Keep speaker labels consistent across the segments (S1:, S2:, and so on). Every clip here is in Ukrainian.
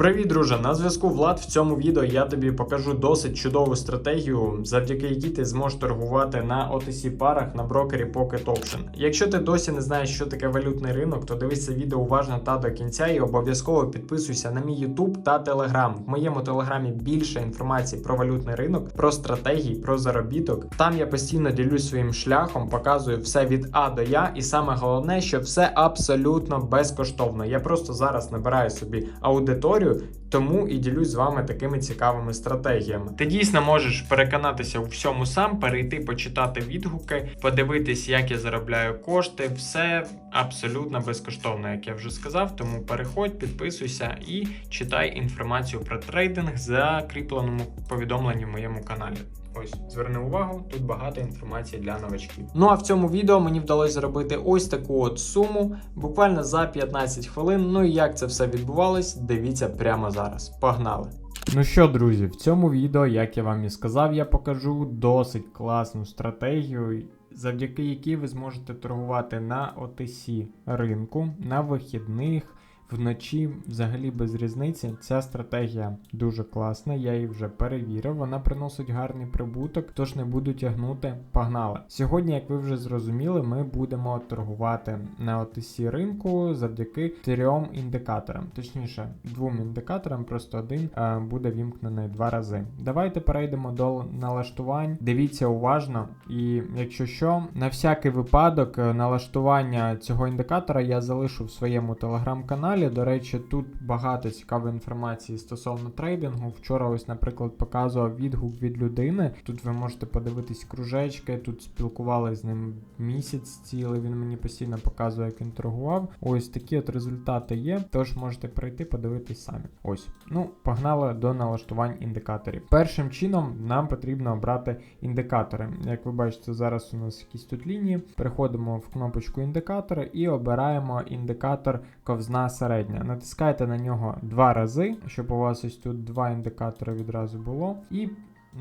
S1: Привіт, друже! На зв'язку Влад. В цьому відео я тобі покажу досить чудову стратегію, завдяки якій ти зможеш торгувати на OTC парах на брокері Pocket Option. Якщо ти досі не знаєш, що таке валютний ринок, то дивись відео уважно та до кінця і обов'язково підписуйся на мій YouTube та Telegram. В моєму телеграмі більше інформації про валютний ринок, про стратегії, про заробіток. Там я постійно ділюсь своїм шляхом, показую все від А до Я, і саме головне, що все абсолютно безкоштовно. Я просто зараз набираю собі аудиторію. Тому і ділюсь з вами такими цікавими стратегіями. Ти дійсно можеш переконатися у всьому сам, перейти, почитати відгуки, подивитись, як я заробляю кошти. Все абсолютно безкоштовно, як я вже сказав. Тому переходь, підписуйся і читай інформацію про трейдинг в закріпленому повідомленні в моєму каналі. Ось, зверни увагу, тут багато інформації для новачків. Ну а в цьому відео мені вдалося зробити ось таку от суму, буквально за 15 хвилин. Ну і як це все відбувалось, дивіться прямо зараз. Погнали! Ну що, друзі, в цьому відео, як я вам і сказав, я покажу досить класну стратегію, завдяки якій ви зможете торгувати на OTC ринку, на вихідних. Вночі взагалі без різниці. Ця стратегія дуже класна, я її вже перевірив. Вона приносить гарний прибуток, тож не буду тягнути. Погнали! Сьогодні, як ви вже зрозуміли, ми будемо торгувати на OTC ринку завдяки трьом індикаторам, точніше, двом індикаторам, просто один е, буде вімкнений два рази. Давайте перейдемо до налаштувань. Дивіться уважно, і якщо що, на всякий випадок е, налаштування цього індикатора я залишу в своєму телеграм-каналі. До речі, тут багато цікавої інформації стосовно трейдингу. Вчора, ось, наприклад, показував відгук від людини. Тут ви можете подивитись кружечки, тут спілкувалися з ним місяць цілий. Він мені постійно показує, як він торгував. Ось такі от результати є. Тож можете прийти, подивитись самі. Ось, ну, погнали до налаштувань індикаторів. Першим чином нам потрібно обрати індикатори. Як ви бачите, зараз у нас якісь тут лінії. Переходимо в кнопочку індикатори і обираємо індикатор ковзна середня. Натискайте на нього два рази, щоб у вас ось тут два індикатори відразу було, і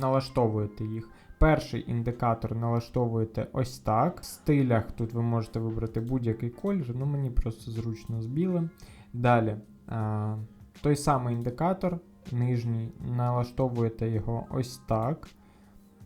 S1: налаштовуєте їх. Перший індикатор налаштовуєте ось так. В стилях тут ви можете вибрати будь-який колір, ну мені просто зручно з білим. Далі а, той самий індикатор, нижній, налаштовуєте його ось так.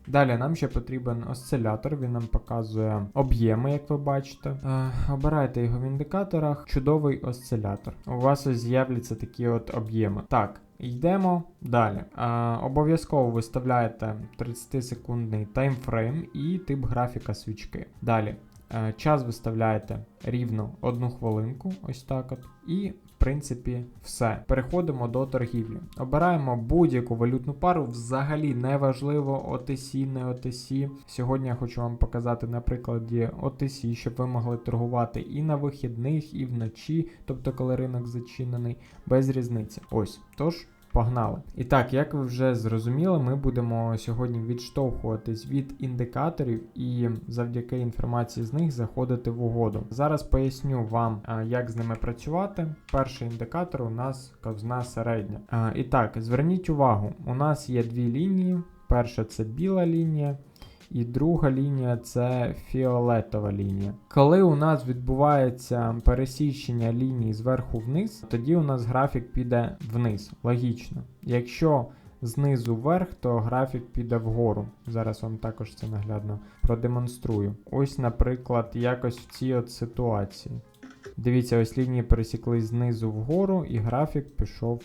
S1: Далі нам ще потрібен осцилятор, він нам показує об'єми, як ви бачите. Е, обирайте його в індикаторах. Чудовий осцилятор. У вас ось з'являться такі от об'єми. Так, йдемо далі. Е, обов'язково виставляєте 30-секундний таймфрейм і тип графіка свічки. Далі. е, Час виставляєте рівно одну хвилинку, ось так от. І принципі, все. Переходимо до торгівлі. Обираємо будь-яку валютну пару, взагалі не важливо OTC, не OTC. Сьогодні я хочу вам показати на прикладі OTC, щоб ви могли торгувати і на вихідних, і вночі, тобто коли ринок зачинений, без різниці. Ось. Тож. Погнали. І так, як ви вже зрозуміли, ми будемо сьогодні відштовхуватись від індикаторів і завдяки інформації з них заходити в угоду. Зараз поясню вам, як з ними працювати. Перший індикатор у нас ковзна середня. І так, зверніть увагу, у нас є дві лінії. Перша це біла лінія. І друга лінія це фіолетова лінія. Коли у нас відбувається пересічення ліній зверху вниз, тоді у нас графік піде вниз. Логічно. Якщо знизу вверх, то графік піде вгору. Зараз вам також це наглядно продемонструю. Ось, наприклад, якось в цій от ситуації. Дивіться, ось лінії пересіклись знизу вгору, і графік пішов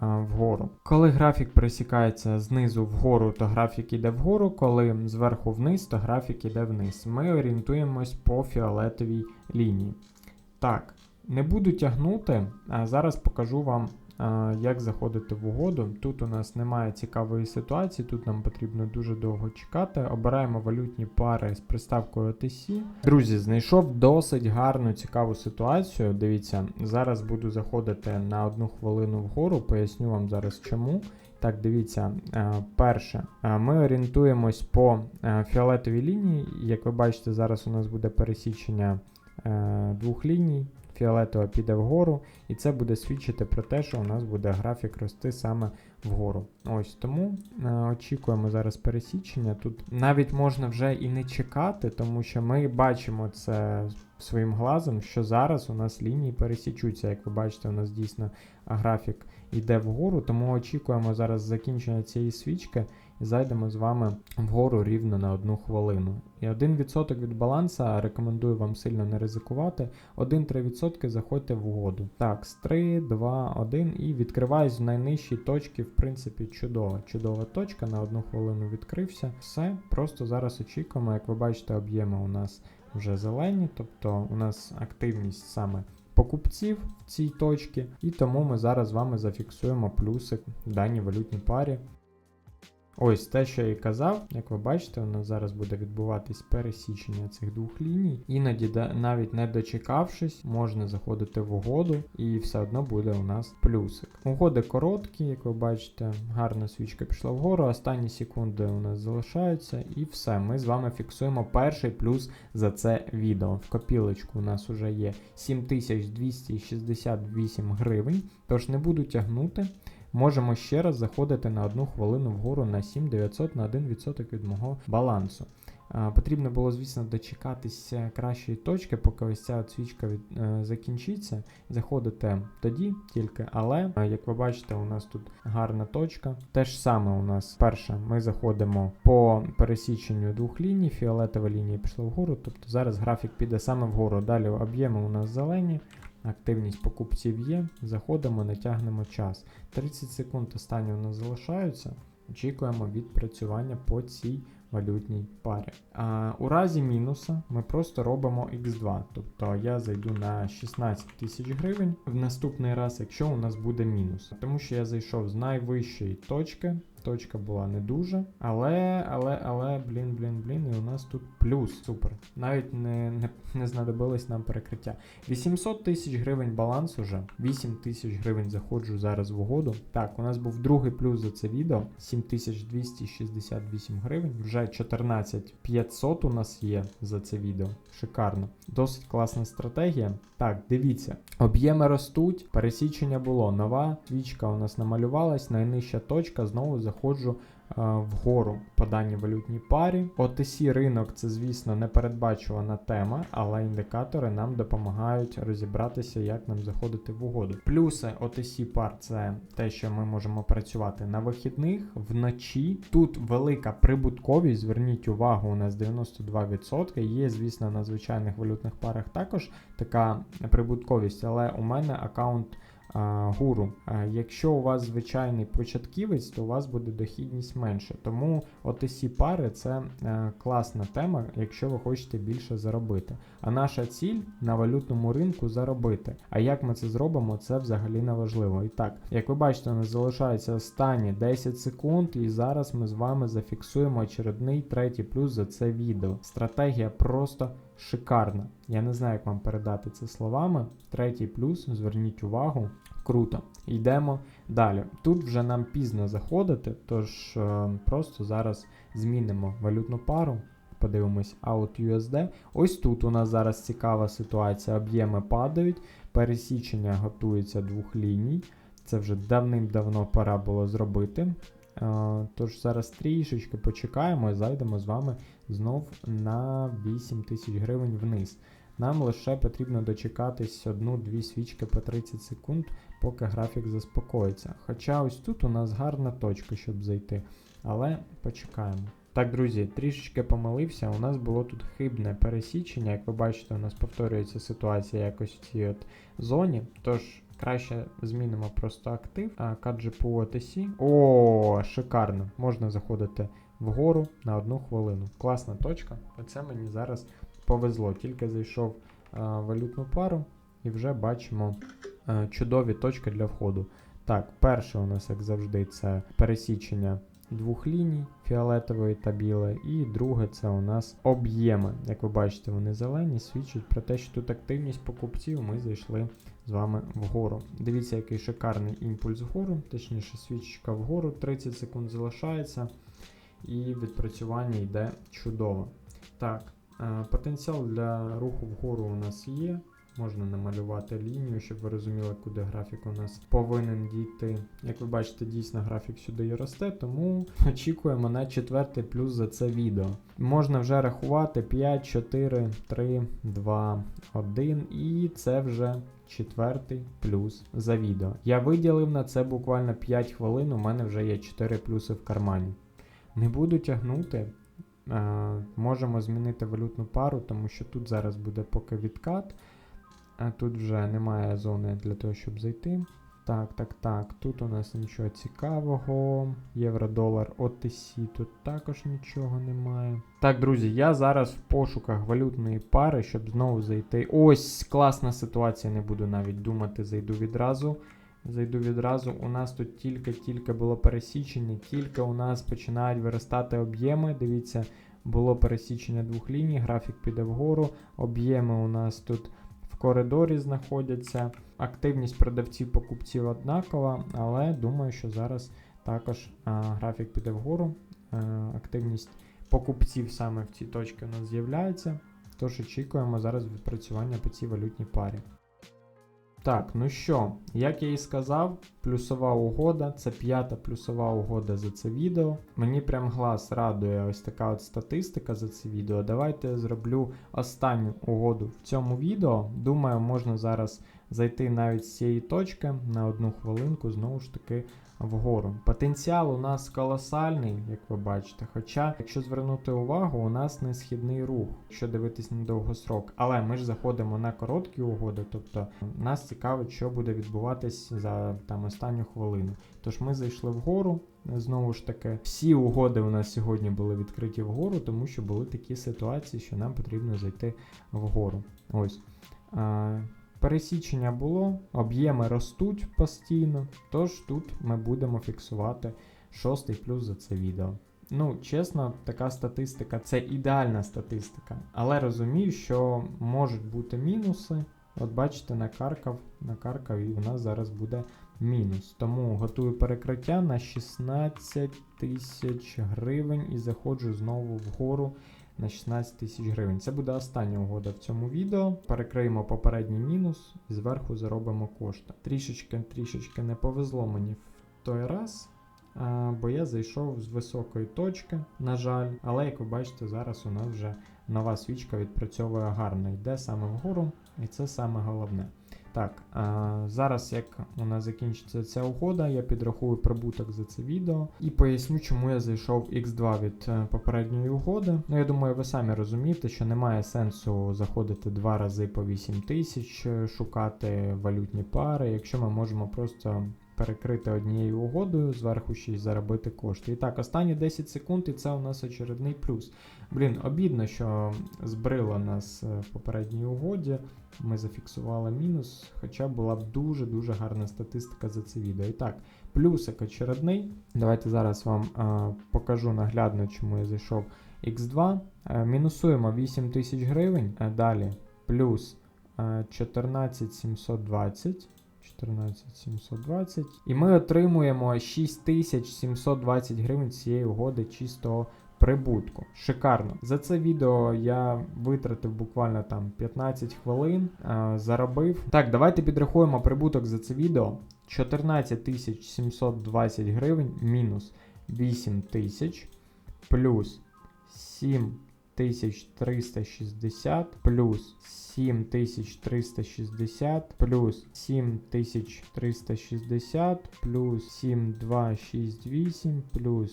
S1: вгору. Коли графік пересікається знизу вгору, то графік іде вгору, коли зверху вниз, то графік іде вниз. Ми орієнтуємось по фіолетовій лінії. Так, не буду тягнути, а зараз покажу вам, як заходити в угоду. Тут у нас немає цікавої ситуації, тут нам потрібно дуже довго чекати. Обираємо валютні пари з приставкою OTC. Друзі, знайшов досить гарну цікаву ситуацію. Дивіться, зараз буду заходити на одну хвилину вгору, поясню вам зараз чому. Так, дивіться, е, перше, е, ми орієнтуємось по е, фіолетовій лінії. Як ви бачите, зараз у нас буде пересічення двох ліній. Фіолетова піде вгору, і це буде свідчити про те, що у нас буде графік рости саме вгору. Ось тому е, очікуємо зараз пересічення. Тут навіть можна вже і не чекати, тому що ми бачимо це своїм глазом, що зараз у нас лінії пересічуться. Як ви бачите, у нас дійсно графік йде вгору, тому очікуємо зараз закінчення цієї свічки і зайдемо з вами вгору рівно на одну хвилину. І 1% від баланса рекомендую вам сильно не ризикувати. 1-3% заходьте в угоду. Так, з 3, 2, 1 і відкриваюсь в найнижчій точці, в принципі, чудово. Чудова точка, на одну хвилину відкрився. Все, просто зараз очікуємо, як ви бачите, об'єми у нас вже зелені, тобто у нас активність саме покупців цій точці, і тому ми зараз з вами зафіксуємо плюсик в даній валютній парі. Ось те, що я і казав, як ви бачите, у нас зараз буде відбуватись пересічення цих двох ліній. Іноді, навіть не дочекавшись, можна заходити в угоду, і все одно буде у нас плюсик. Угоди короткі, як ви бачите, гарна свічка пішла вгору, останні секунди у нас залишаються, і все. Ми з вами фіксуємо перший плюс за це відео. В копілочку у нас вже є 7268 гривень, тож не буду тягнути. Можемо ще раз заходити на одну хвилину вгору на 7900 на 1% від мого балансу. Потрібно було, звісно, дочекатися кращої точки, поки ось ця свічка від, е, закінчиться. Заходите тоді тільки, але, е, як ви бачите, у нас тут гарна точка. Те ж саме у нас перше, ми заходимо по пересіченню двох ліній, фіолетова лінія пішла вгору, тобто зараз графік піде саме вгору. Далі об'єми у нас зелені. Активність покупців є, заходимо, натягнемо час. 30 секунд останні у нас залишаються. Очікуємо відпрацювання по цій валютній парі. А, у разі мінуса ми просто робимо x2. Тобто я зайду на 16 тисяч гривень в наступний раз, якщо у нас буде мінус. Тому що я зайшов з найвищої точки. Точка була не дуже, але, але, але, блін, блін, блін, і у нас тут плюс. Супер. Навіть не, не, не знадобилось нам перекриття. 800 тисяч гривень баланс уже. 8 тисяч гривень заходжу зараз в угоду. Так, у нас був другий плюс за це відео. 7268 гривень. Вже 14500 у нас є за це відео. Шикарно. Досить класна стратегія. Так, дивіться. Об'єми ростуть, пересічення було. Нова свічка у нас намалювалась, найнижча точка. Знову заходжу е, вгору по даній валютній парі. OTC ринок це, звісно, непередбачувана тема, але індикатори нам допомагають розібратися, як нам заходити в угоду. Плюси OTC пар це те, що ми можемо працювати на вихідних вночі. Тут велика прибутковість. Зверніть увагу, у нас 92%. Є, звісно, на звичайних валютних парах також така прибутковість, але у мене аккаунт гуру. Якщо у вас звичайний початківець, то у вас буде дохідність менше. Тому OTC пари це е, класна тема, якщо ви хочете більше заробити. А наша ціль на валютному ринку заробити. А як ми це зробимо, це взагалі не важливо. І так, як ви бачите, у залишається останні 10 секунд, і зараз ми з вами зафіксуємо очередний третій плюс за це відео. Стратегія просто шикарна. Я не знаю, як вам передати це словами. Третій плюс, зверніть увагу. Круто. Йдемо далі. Тут вже нам пізно заходити, тож е, просто зараз змінимо валютну пару. Подивимось Out USD. Ось тут у нас зараз цікава ситуація. Об'єми падають, пересічення готується двох ліній. Це вже давним-давно пора було зробити. Е, Тож зараз трішечки почекаємо і зайдемо з вами знов на 8 тисяч гривень вниз. Нам лише потрібно дочекатись одну-дві свічки по 30 секунд, поки графік заспокоїться. Хоча ось тут у нас гарна точка, щоб зайти. Але почекаємо. Так, друзі, трішечки помилився. У нас було тут хибне пересічення. Як ви бачите, у нас повторюється ситуація якось в цій от зоні. Тож краще змінимо просто актив. Каджи по OTC. О, шикарно! Можна заходити вгору на одну хвилину. Класна точка. Оце мені зараз повезло. Тільки зайшов а, валютну пару і вже бачимо а, чудові точки для входу. Так, перше у нас, як завжди, це пересічення двох ліній фіолетової та білої, і друге це у нас об'єми. Як ви бачите, вони зелені, свідчать про те, що тут активність покупців ми зайшли з вами вгору. Дивіться, який шикарний імпульс вгору, точніше, свічка вгору, 30 секунд залишається, і відпрацювання йде чудово. Так, е, потенціал для руху вгору у нас є. Можна намалювати лінію, щоб ви розуміли, куди графік у нас повинен дійти. Як ви бачите, дійсно графік сюди і росте, тому очікуємо на четвертий плюс за це відео. Можна вже рахувати 5, 4, 3, 2, 1, і це вже четвертий плюс за відео. Я виділив на це буквально 5 хвилин, у мене вже є 4 плюси в кармані. Не буду тягнути. Е, можемо змінити валютну пару, тому що тут зараз буде поки відкат. Тут вже немає зони для того, щоб зайти. Так, так, так. Тут у нас нічого цікавого. Євро-долар OTC, тут також нічого немає. Так, друзі, я зараз в пошуках валютної пари, щоб знову зайти. Ось класна ситуація, не буду навіть думати, зайду відразу. Зайду відразу. У нас тут тільки-тільки було пересічення, тільки у нас починають виростати об'єми. Дивіться, було пересічення двох ліній, графік піде вгору. Об'єми у нас тут коридорі знаходяться. Активність продавців покупців однакова, але думаю, що зараз також а, графік піде вгору. А, активність покупців саме в цій точці у нас з'являється. Тож очікуємо зараз відпрацювання по цій валютній парі. Так, ну що, як я і сказав, плюсова угода це п'ята плюсова угода за це відео. Мені прям глаз радує ось така от статистика за це відео. Давайте я зроблю останню угоду в цьому відео. Думаю, можна зараз зайти навіть з цієї точки на одну хвилинку, знову ж таки, вгору. Потенціал у нас колосальний, як ви бачите. Хоча, якщо звернути увагу, у нас не східний рух, якщо дивитись на довгосрок. Але ми ж заходимо на короткі угоди, тобто нас цікавить, що буде відбуватись за там останню хвилину. Тож ми зайшли вгору. Знову ж таки, всі угоди у нас сьогодні були відкриті вгору, тому що були такі ситуації, що нам потрібно зайти вгору. Ось. Пересічення було, об'єми ростуть постійно, тож тут ми будемо фіксувати шостий плюс за це відео. Ну, чесно, така статистика це ідеальна статистика, але розумію, що можуть бути мінуси. От бачите, накаркав, накаркав, і у нас зараз буде мінус. Тому готую перекриття на 16 тисяч гривень і заходжу знову вгору на 16 тисяч гривень. Це буде остання угода в цьому відео. Перекриємо попередній мінус і зверху заробимо кошти. Трішечки трішечки не повезло мені в той раз. Бо я зайшов з високої точки, на жаль. Але як ви бачите, зараз у нас вже нова свічка відпрацьовує гарно, йде саме вгору, і це саме головне. Так, зараз, як у нас закінчиться ця угода, я підрахую прибуток за це відео і поясню, чому я зайшов X2 від е, попередньої угоди. Ну, я думаю, ви самі розумієте, що немає сенсу заходити два рази по 8 тисяч, е, шукати валютні пари, якщо ми можемо просто перекрити однією угодою, зверху ще й заробити кошти. І так, останні 10 секунд, і це у нас очередний плюс. Блін, обідно, що збрило нас е, в попередній угоді. Ми зафіксували мінус, хоча була б дуже-дуже гарна статистика за це відео. І так, плюсик очередний. Давайте зараз вам а, покажу наглядно, чому я зайшов X2. А, мінусуємо 8 тисяч гривень. А, далі плюс а, 14720. 14720. І ми отримуємо 6720 гривень цієї угоди чистого прибутку. Шикарно. За це відео я витратив буквально там 15 хвилин, а, заробив. Так, давайте підрахуємо прибуток за це відео. 14 720 гривень мінус 8 тисяч плюс 7 360 плюс 7360 плюс 7360 плюс 7268 плюс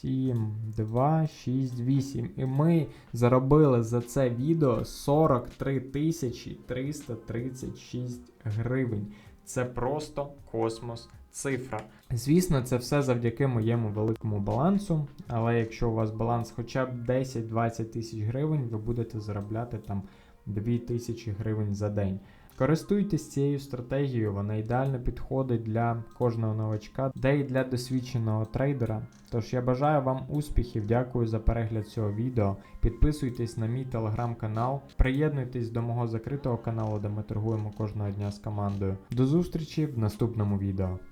S1: 7268. І ми заробили за це відео 43 336 гривень. Це просто космос цифра. Звісно, це все завдяки моєму великому балансу. Але якщо у вас баланс хоча б 10-20 тисяч гривень, ви будете заробляти там 2 тисячі гривень за день. Користуйтесь цією стратегією, вона ідеально підходить для кожного новачка, де і для досвідченого трейдера. Тож я бажаю вам успіхів, дякую за перегляд цього відео. Підписуйтесь на мій телеграм-канал, приєднуйтесь до мого закритого каналу, де ми торгуємо кожного дня з командою. До зустрічі в наступному відео.